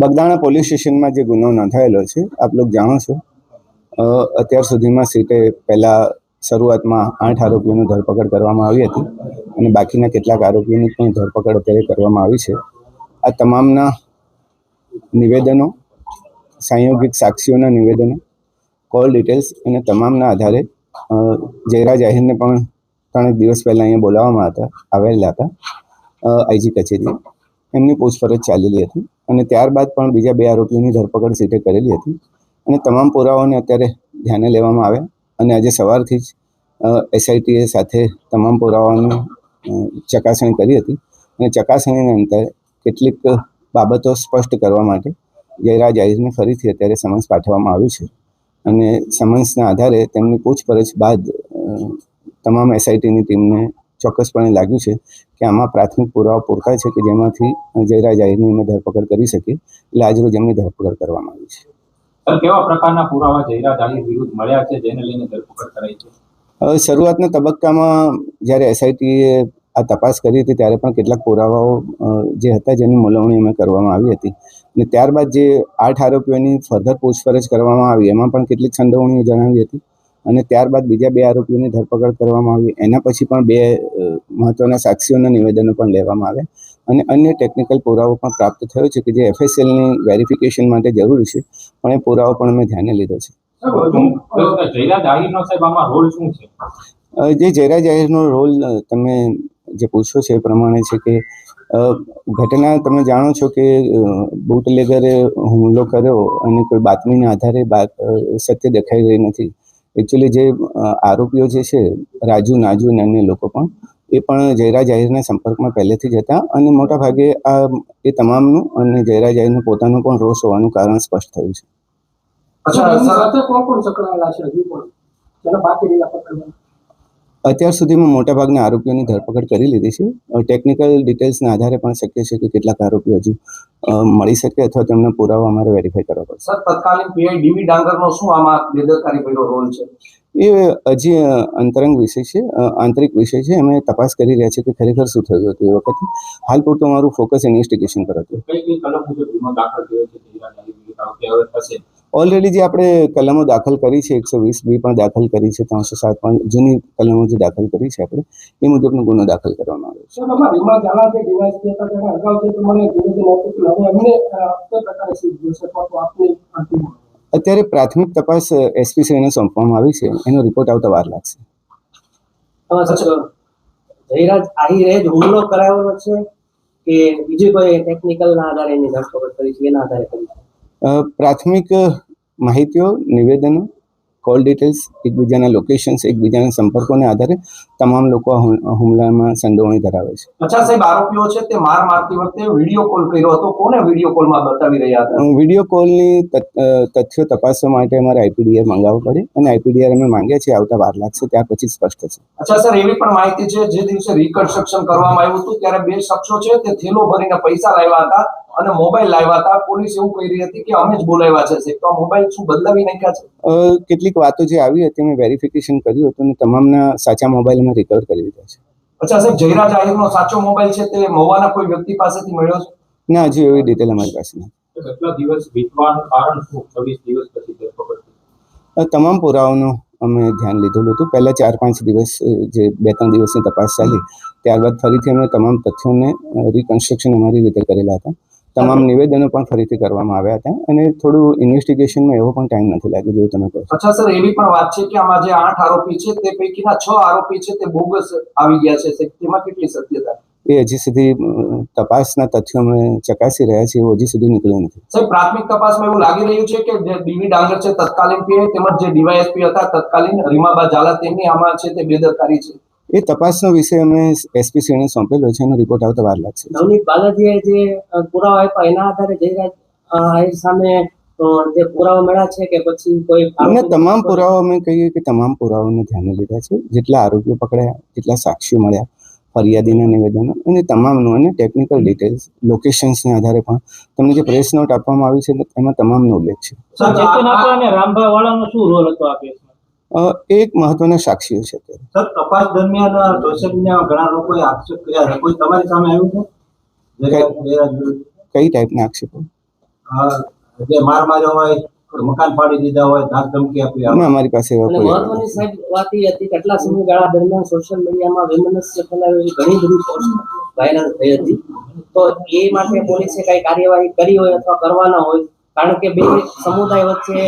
Bagdana police સ્ટેશનમાં જે ગુનો નોંધાયેલો છે, આપ લોકો જાણો છો. અત્યાર સુધીમાં સીટે પહેલા શરૂઆતમાં આઠ આરોપીઓની ધરપકડ કરવામાં આવી હતી અને બાકીના કેટલાક આરોપીઓની પણ ધરપકડ અત્યારે કરવામાં આવી છે. આ તમામના નિવેદનો, સંયોગિક સાક્ષીઓના નિવેદનો, કોલ ડિટેલ્સ અને તમામના આધારે જયરાજ આહિરને પણ ત્રણેક દિવસ પહેલાં અહીંયા બોલાવવામાં હતા, આવેલા હતા આઈજી કચેરીએ. એમની પૂછપરછ ચાલેલી હતી અને ત્યારબાદ પણ બીજા બે આરોપીઓની ધરપકડ સીટે કરેલી હતી. અને તમામ પુરાવાઓને અત્યારે ધ્યાને લેવામાં આવ્યા અને આજે સવારથી જ એસઆઈટીએ સાથે તમામ પુરાવાઓની ચકાસણી કરી હતી. અને ચકાસણીના અંતે કેટલીક બાબતો સ્પષ્ટ કરવા માટે જયરાજ આહિરને ફરીથી અત્યારે સમન્સ પાઠવવામાં આવ્યું છે. અને સમન્સના આધારે તેમની પૂછપરછ બાદ તમામ એસઆઈટીની ટીમને ચોક્કસપણે લાગ્યું છે કે આમાં પ્રાથમિક પુરાવા પૂરતા છે કે જેમાંથી જયરાજ આહિરની અમે ધરપકડ કરી શકીએ. એટલે આજરોજ એમની ધરપકડ કરવામાં આવી છે. કેવા પ્રકારના પુરાવા જયરાજ આહિર વિરુદ્ધ મળ્યા છે? જેને લઈને ધરપકડ કરાઈ છે? શરૂઆતના તબક્કામાં જ્યારે એસઆઈટીએ આ તપાસ કરી હતી ત્યારે પણ કેટલાક પુરાવાઓ જે હતા જેની મોલવણી અમે કરવામાં આવી હતી. અને ત્યારબાદ જે આઠ આરોપીઓની ફર્ધર પૂછપરછ કરવામાં આવી એમાં પણ કેટલીક સંડોવણીઓ જણાવી હતી. અને ત્યારબાદ બીજા બે આરોપીઓની ધરપકડ કરવામાં આવી. એના પછી પણ બે મહત્વના સાક્ષીઓના નિવેદનો પણ લેવામાં આવે અને અન્ય ટેકનિકલ પુરાવો પણ પ્રાપ્ત થયો છે કે જે એફએસએલની વેરિફિકેશન માટે જરૂરી છે, પણ એ પુરાવો પણ અમે ધ્યાને લીધો છે. જે જયરા જાહેરનો રોલ તમે જે પૂછો છે એ પ્રમાણે છે કે ઘટના તમે જાણો છો કે બુટલેગરે હુમલો કર્યો અને કોઈ બાતમીના આધારે સત્ય દેખાઈ રહી નથી. એકચ્યુઅલી જે આરોપીઓ જે છે રાજુ નાજુ અને અન્ય લોકો પણ એ પણ જયરા જાહેરના સંપર્કમાં પહેલેથી જ હતા અને મોટા ભાગે આ એ તમામનું અને જયરા જાહેરનું પોતાનું પણ રોષ હોવાનું કારણ સ્પષ્ટ થયું છે. અચ્છા સાથે કોણ કોણ સંકળાયેલા છે હજુ પણ? બાકી રહ્યા અત્યાર સુધીમાં મોટાભાગના આરોપીઓની ધરપકડ કરી લીધી છે. ટેકનિકલ ડિટેલ્સના આધારે પણ શક્ય છે કે કેટલાક આરોપીઓ હજુ મળી શકે અથવા તેમનો પુરાવા અમારે વેરીફાઈ કરવા પડશે. સર તત્કાલીન પીઆઈ ડીવી ડાંગરનો શું આમાં બેદરકારી ભર્યો રોલ છે? એ હજી અંતરંગ વિષય છે. આંતરિક વિષય છે. અમે તપાસ કરી રહ્યા છીએ કે ખરેખર શું થયું હતું એ વખતે. હાલ પૂરતું અમારું ફોકસ ઇન્વેસ્ટિગેશન પર હતું. ઓલરેડી જે આપણે કલમો દાખલ કરી છે એકસો વીસ બી પણ દાખલ કરી છે ત્રણસો સાત પણ જૂની કલમો જે દાખલ કરી છે આપણે એ મુજબનો ગુનો દાખલ કરવામાં આવ્યો છે. અત્યારે પ્રાથમિક તપાસ એસપી શ્રીને સોંપવામાં આવી છે એનો રિપોર્ટ આવતા વાર લાગશે. જયરાજ આહિરે જ હુમલો કરાવેલો છે કે બીજી કોઈ ટેકનિકલ ના આધારે એની ધરપકડ કરી છે એના આધારે કરી છે? પ્રાથમિક માહિતીઓ નિવેદનો કોલ ડિટેલ્સ એકબીજાના લોકેશન્સ એકબીજાના સંપર્કોના આધારે તમામ લોકો આ હુમલામાં સંડોવણી ધરાવે છે. અચ્છા સાહેબ આરોપીઓ છે તે માર મારતી વખતે વીડિયો કોલ કર્યો હતો. કોને વીડિયો કોલમાં બતાવી રહ્યા હતા? વીડિયો કોલની તથ્યો તપાસવા માટે અમારે આઈપીડીઆર મંગાવવો પડે અને આઈપીડીઆર અમે માંગ્યા છે આવતા વાર લાગશે ત્યાર પછી સ્પષ્ટ છે અચ્છા સર એવી પણ માહિતી છે જે દિવસે રિકન્સ્ટ્રક્શન કરવામાં આવ્યું હતું ત્યારે બે શખ્સો છે તે થેલો ભરીને પૈસા લાવ્યા હતા. અને મોબાઈલ લાવ્યા હતા. પોલીસ એવું કહી રહી હતી કે અમે જ બોલાવ્યા છે સાહેબ. તો આ મોબાઈલ શું બદલાવી નાખ્યા છે? કેટલીક વાતો જે આવી હતી મેં વેરિફિકેશન કર્યું હતું અને તમામના સાચા મોબાઈલ અમે રિકવર કરી દીધા છે. અચ્છા સાહેબ જયરાજ આહિરનો સાચો મોબાઈલ છે તે મોવાના કોઈ વ્યક્તિ પાસેથી મળ્યો છે? ના હજી એવી ડિટેલ અમારી પાસે નથી. કેટલા દિવસ વીતવાનું કારણ શું? છવ્વીસ દિવસ પછી ધરપકડ તમામ પુરાવાનો અમે ધ્યાન લીધેલું હતું. પહેલા ચાર પાંચ દિવસ જે બે ત્રણ દિવસની તપાસ ચાલી ત્યારબાદ ફરીથી અમે તમામ તથ્યોને રિકન્સ્ટ્રક્શન અમારી રીતે કરેલા હતા. તમામ નિવેદનો પણ ફરીથી કરવામાં આવ્યા હતા અને થોડું ઇન્વેસ્ટિગેશનમાં એવો પણ ટાઈમ નથી લાગ્યો જેવું તમે કહો અચ્છા સર એવી પણ વાત છે કે આમાં જે આઠ આરોપી છે તે પૈકીના છ આરોપી છે તે બોગસ આવી ગયા છે તેમાં કેટલી સત્યતા? એ હજી સુધી તપાસના તથ્યો અમે ચકાસી રહ્યા છીએ હજી સુધી નીકળ્યું નથી. સાહેબ પ્રાથમિક તપાસમાં એવું લાગી રહ્યું છે કે જે ડીવી ડાંગર છે તત્કાલીન પીએ તેમજ જે ડીવાયએસપી હતા તત્કાલીન રીમાબા ઝાલા તેમની આમાં છે તે બેદરકારી છે. એ તપાસનો વિષય અમે એસપી શ્રીને સોંપેલો છે એનો રિપોર્ટ આવતા વાર લાગશે. નવનીત બાલાજીએ જે પુરાવા આપ્યા એના આધારે જયરાજ સામે જે પુરાવા મળ્યા છે કે પછી કોઈ અમને તમામ પુરાવા અમે કહીએ કે તમામ પુરાવાને ધ્યાને લીધા છે. જેટલા આરોપીઓ પકડાયા જેટલા સાક્ષીઓ મળ્યા ફરિયાદીના નિવેદનો અને તમામનું અને ટેકનિકલ ડિટેલ્સ લોકેશન્સને આધારે પણ તમને જે પ્રેસ નોટ આપવામાં આવી છે એમાં તમામનો ઉલ્લેખ છે. સર ચેતન આપા અને રામભા વાળાનો શું રોલ હતો આ એ એક મહત્વના સાક્ષીઓ છે તે સર તપાસ દરમિયાન સોશિયલ મીડિયામાં ઘણા લોકોએ આક્ષેપ કર્યા છે. કોઈ તમારી સામે આવ્યું છે? કઈ ટાઈપના આક્ષેપો? જે માર માર્યો હોય મકાન પાડી દીધા હોય ધાક ધમકી આપી અને અમારી પાસે એવા કોઈ મહત્વની સાહેબ વાત એ હતી કેટલા સમયગાળા દરમિયાન સોશિયલ મીડિયામાં વિમનસ્ય ફેલાવે ઘણી બધી પોસ્ટ વાયરલ થઈ હતી. તો એ માટે પોલીસે કઈ કાર્યવાહી કરી હોય અથવા કરવાના હોય કારણ કે બે સમુદાય વચ્ચે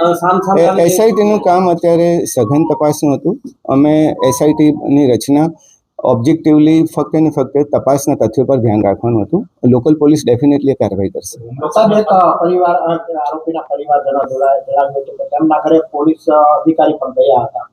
આ અ, સામસામે એસઆઈટી નું કામ અત્યારે સઘન તપાસનું હતું. અમે એસઆઈટીની રચના ઓબ્જેક્ટિવલી ફક્ત ને ફક્ત તપાસના તથ્યો પર ધ્યાન રાખવાનું હતું. લોકલ પોલીસ ડેફિનેટલી કાર્યવાહી કરશે. પરિવાર આરોપીના પરિવારજનો જોડાય તેમના ઘરે પોલીસ અધિકારી પણ ગયા હતા.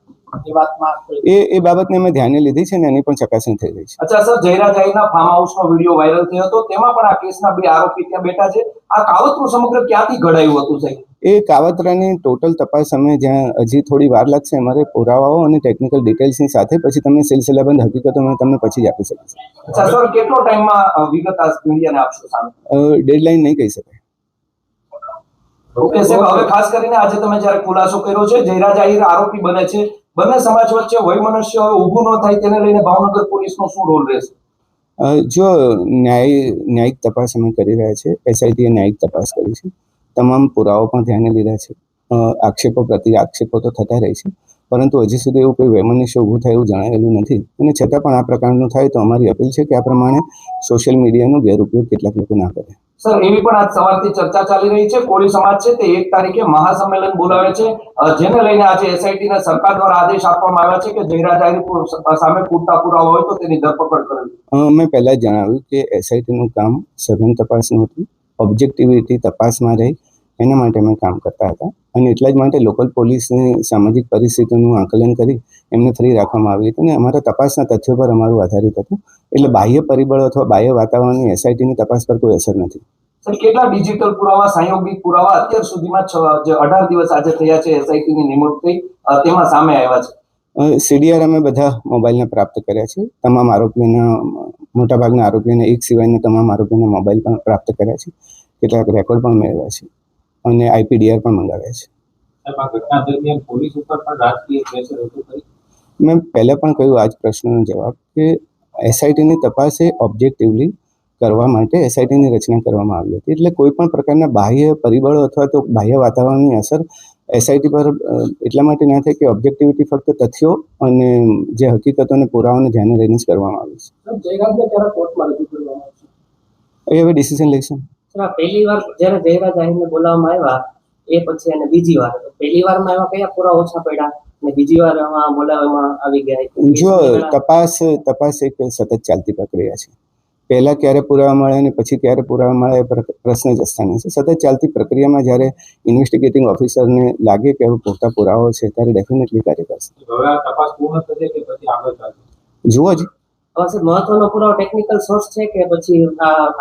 એ એ બાબતને અમે ધ્યાને લીધી છે ને એની પણ ચકાસણી થઈ રહી છે. અચ્છા સર જયરા જાહીના ફાર્મ હાઉસનો વીડિયો વાયરલ થયો હતો. તેમાં પણ આ કેસના બે આરોપી ત્યાં બેઠા છે. આ કાવતરું સમગ્ર ક્યાંથી ઘડાયું હતું સાહેબ? એ કાવતરાની ટોટલ તપાસ અમે જ્યાં હજી થોડી વાર લાગશે અમારે પુરાવાઓ અને ટેકનિકલ ડિટેલ્સની સાથે પછી તમને સિલસિલાબંધ હકીકતો મેં તમને પછી જ આપી શકીશ અચ્છા સર કેટલો ટાઈમમાં વિગત મીડિયાને આપશો સામે? ડેડલાઇન નહીં કહી શકાય. ઓકે સાહેબ હવે ખાસ કરીને આજે તમે જ્યારે ખુલાસો કર્યો છે જયરા જાહીર આરોપી બને છે. બંને સમાજ વચ્ચે વયમનસ્ય હવે ઊભું ન થાય તેને લઈને ભાવનગર પોલીસનો શું રોલ રહેશે? જો ન્યાય, ન્યાયિક તપાસ અમે કરી રહ્યા છે એસઆઈટીએ ન્યાયિક તપાસ કરી છે. તમામ પુરાવો પણ ધ્યાને લીધા છે. આક્ષેપો પ્રતિ આક્ષેપો તો થતા રહે છે. પરંતુ હજી સુધી એવું કોઈ વૈમનસ્ય ઊભું થાય એવું જણાયેલું નથી. અને છતાં પણ આ પ્રકારનું થાય તો અમારી અપીલ છે કે આ પ્રમાણે સોશિયલ મીડિયાનો ગેરઉપયોગ કેટલાક લોકો ના કરે. સર એવી પણ આજ સવારથી ચર્ચા ચાલી રહી છે. કોળી સમાજ છે તે એક તારીખે મહાસંમેલન બોલાવે છે. જેને લઈને આજે એસઆઈટી ના સરકાર દ્વારા આદેશ આપવામાં આવ્યા છે કે જાહેર સામે પૂરતા પુરાવા હોય તો તેની ધરપકડ કરવી. મેં પહેલાં જણાવ્યું કે એસઆઈટીનું કામ સઘન તપાસનું હતું. ઓબ્જેક્ટિવિટી તપાસમાં રહી. એના માટે અમે કામ કરતા હતા. અને એટલા જ માટે લોકલ પોલીસની સામાજિક પરિસ્થિતિનું આકલન કરી એમને ફ્રી રાખવામાં આવી હતી. અને અમારા તપાસના તથ્યો પર અમારું આધારિત હતું. એટલે બાહ્ય પરિબળો અથવા બાહ્ય વાતાવરણની એસઆઈટીની તપાસ પર કોઈ અસર નથી. સર કેટલા ડિજિટલ પુરાવા સંયોગિક પુરાવા અત્યાર સુધીમાં જે અઢાર દિવસ આજે થયા છે એસઆઈટી ની નિમણૂક થઈ તેમાં સામે આવ્યા છે? સીડીઆર અમે બધા મોબાઈલને પ્રાપ્ત કર્યા છે. તમામ આરોપીઓના મોટાભાગના આરોપીઓને એક સિવાયના તમામ આરોપીઓના મોબાઈલ પણ પ્રાપ્ત કર્યા છે. કેટલાક રેકોર્ડ પણ મેળવ્યા છે. અને આઈપીડીઆર પણ મંગાવ્યા છે. મેં પહેલાં પણ કહ્યું આ જ પ્રશ્નનો જવાબ કે એસઆઈટીની તપાસ એ ઓબ્જેક્ટિવલી કરવા માટે એસઆઈટીની રચના કરવામાં આવી હતી. એટલે કોઈ પણ પ્રકારના બાહ્ય પરિબળો અથવા તો બાહ્ય વાતાવરણની અસર એસઆઈટી પર એટલા માટે ના થાય કે ઓબ્જેક્ટિવિટી ફક્ત તથ્યો અને જે હકીકતો અને પુરાવાને ધ્યાને લઈને જ કરવામાં આવી છે. એ હવે ડિસિઝન લઈશું પહેલી વાર જ્યારે જયરા જાહેરને બોલાવવામાં આવ્યા એ પછી અને બીજી વાર. પહેલી વારમાં એવા કયા પૂરા ઓછા પડ્યા અને બીજી વાર બોલાવવામાં આવી ગયા? જો તપાસ તપાસ એક સતત ચાલતી પ્રક્રિયા છે. પહેલા ક્યારે પુરાવા મળે અને પછી ક્યારે પુરાવા મળે પ્રશ્ન જ સ્થાને છે. સતત ચાલતી પ્રક્રિયામાં જ્યારે ઇન્વેસ્ટિગેટિંગ ઓફિસરને લાગે કે હવે પૂરતા પુરાવો છે ત્યારે ડેફિનેટલી કાર્ય કરશે. હવે આ તપાસ પૂર્ણ થશે કે પછી આગળ ચાલશે? જુઓ જ. મહત્વનો પુરાવો ટેકનિકલ સોર્સ છે કે પછી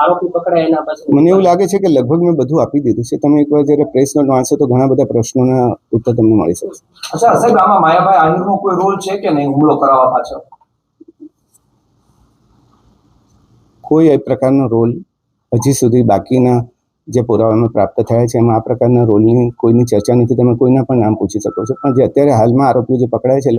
આરોપી પકડાય એના પછી? મને એવું લાગે છે કે લગભગ મેં બધું આપી દીધું છે. તમે એકવાર જ્યારે પ્રેસ નોટ વાંચો તો ઘણા બધા પ્રશ્નોના ઉત્તર તમને મળી શકશે. અચ્છા સાહેબ આમાં માયાભાઈ આહિરનો કોઈ રોલ છે કે નહીં હુમલો કરાવવા પાછળ? કોઈ એ પ્રકારનો રોલ હજી સુધી બાકીના જે પુરાવામાં પ્રાપ્ત થયા છે એમાં આ પ્રકારના રોલની કોઈની ચર્ચા નથી. તમે કોઈના પણ નામ પૂછી શકો છો. પણ જે અત્યારે હાલમાં આરોપીઓ જે પકડાય છે